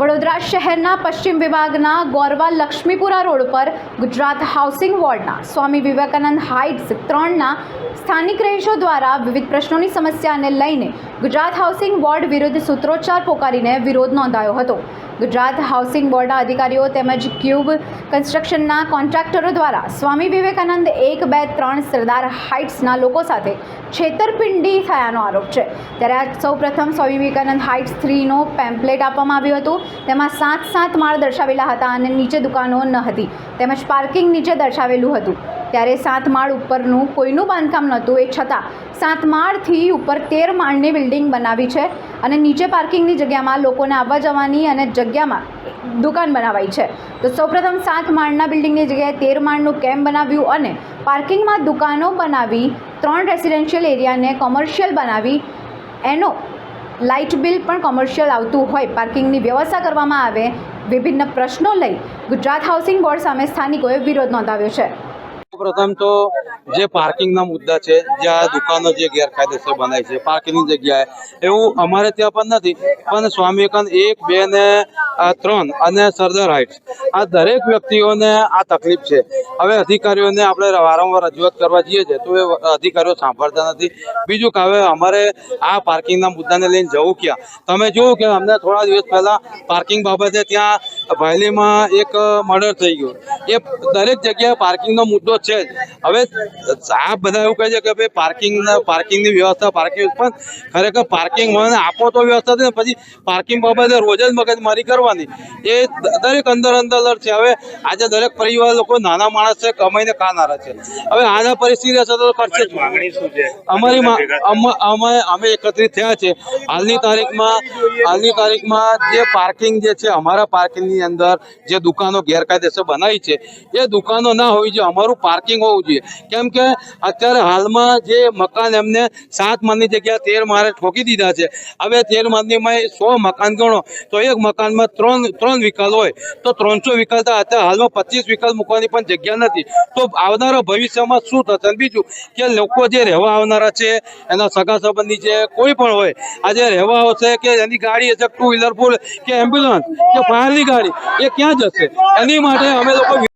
વડોદરા શહેરના પશ્ચિમ વિભાગના ગોરવા લક્ષ્મીપુરા રોડ પર ગુજરાત હાઉસિંગ વોર્ડના સ્વામી વિવેકાનંદ હાઇટ્સ ત્રણના સ્થાનિક રહીશો દ્વારા વિવિધ પ્રશ્નોની સમસ્યાને લઈને ગુજરાત હાઉસિંગ બોર્ડ વિરુદ્ધ સૂત્રોચ્ચાર પોકારીને વિરોધ નોંધાયો હતો. ગુજરાત હાઉસિંગ બોર્ડના અધિકારીઓ તેમજ ક્યુબ કન્સ્ટ્રક્શનના કોન્ટ્રાક્ટરો દ્વારા સ્વામી વિવેકાનંદ એક બે ત્રણ સરદાર હાઇટ્સના લોકો સાથે છેતરપિંડી થયાનો આરોપ છે. ત્યારે આ સૌપ્રથમ સ્વામી વિવેકાનંદ હાઇટ્સ થ્રીનો પેમ્પલેટ આપવામાં આવ્યું હતું. તેમાં સાત સાત માળ દર્શાવેલા હતા અને નીચે દુકાનો ન હતી. તેમજ પાર્કિંગ નીચે દર્શાવેલું હતું. ત્યારે સાત માળ ઉપરનું કોઈનું બાંધકામ નહોતું. એ છતાં સાત માળથી ઉપર તેર માળની બિલ્ડિંગ બનાવી છે અને નીચે પાર્કિંગની જગ્યામાં લોકોને આવવા જવાની અને જગ્યામાં દુકાન બનાવાઈ છે. તો સૌપ્રથમ સાત માળના બિલ્ડિંગની જગ્યાએ તેર માળનું કેમ્પ બનાવ્યું અને પાર્કિંગમાં દુકાનો બનાવી ત્રણ રેસિડેન્શિયલ એરિયાને કોમર્શિયલ બનાવી, એનો લાઇટ બિલ પણ કોમર્શિયલ આવતું હોય, પાર્કિંગની વ્યવસ્થા કરવામાં આવે, વિભિન્ન પ્રશ્નો લઈ ગુજરાત હાઉસિંગ બોર્ડ સામે સ્થાનિકોએ વિરોધ નોંધાવ્યો છે. પ્રથમ તો જે પાર્કિંગના મુદ્દા છે જ્યાં દુકાનો જે ગેરકાયદેસર બનાવી છે, પાર્કિંગની જગ્યાએ, એવું અમારે ત્યાં પણ નથી. પણ સ્વામી વિવેકાનંદ એક, બે ને ત્રણ અને સરદાર હાઇટ્સ, આ દરેક વ્યક્તિઓને આ તકલીફ છે. હવે અધિકારીઓને આપણે વારંવાર રજૂઆત કરવા જઈએ છીએ, તો એ અધિકારીઓ સાંભળતા નથી. બીજું કે હવે અમારે આ પાર્કિંગના મુદ્દાને લઈને જવું ક્યાં? તમે જોયું કે અમને થોડા દિવસ પહેલાં પાર્કિંગ બાબતે ત્યાં ભાયલીમાં એક મર્ડર થઈ ગયો. એ દરેક જગ્યાએ પાર્કિંગનો મુદ્દો છે જ. હવે આ બધા એવું કહે છે કે ભાઈ પાર્કિંગ પાર્કિંગની વ્યવસ્થા પાર્કિંગ પણ ખરેખર પાર્કિંગ મને આપો તો વ્યવસ્થા છે ને પછી પાર્કિંગ બાબતે રોજ જ મગજમારી કરવાની. એ દરેક અંદર અંદર છે. હવે આજે દરેક પરિવાર લોકો નાના માણસ છે કમાઈને ખાનારા છે હવે આના પરિસ્થિતિ હશે તો ખર્ચે જ. માગણી શું છે? અમારી અમે અમે એકત્રિત થયા છે. હાલની તારીખમાં હાલની તારીખમાં જે પાર્કિંગ જે છે અમારા પાર્કિંગની અંદર જે દુકાનો ગેરકાયદેસર બનાવી છે એ દુકાનો ના હોવી જોઈએ. અમારું પાર્કિંગ હોવું જોઈએ. કેમ કે અત્યારે હાલમાં જે મકાન એમને સાત માળની જગ્યા તેર માળે ઠોકી દીધા છે. હવે તેર માળનીમાં સો મકાન ગણો, તો એક મકાનમાં ત્રણ ત્રણ વિકલ્પ હોય. તો ત્રણસો વિકલ્પ અત્યારે હાલમાં પચીસ વિકલ્પ મૂકવાની પણ જગ્યા નથી. તો આવનારા ભવિષ્યમાં શું થશે? બીજું કે લોકો જે રહેવા આવનારા છે, એના સગા સંબંધી છે કોઈ પણ હોય આજે રહેવા આવશે કે એની ગાડી હશે, ટુ વ્હીલર, ફૂલ કે એમ્બ્યુલન્સ, કે ફાયરની ગાડી, એ ક્યાં જશે? એની માટે અમે લોકો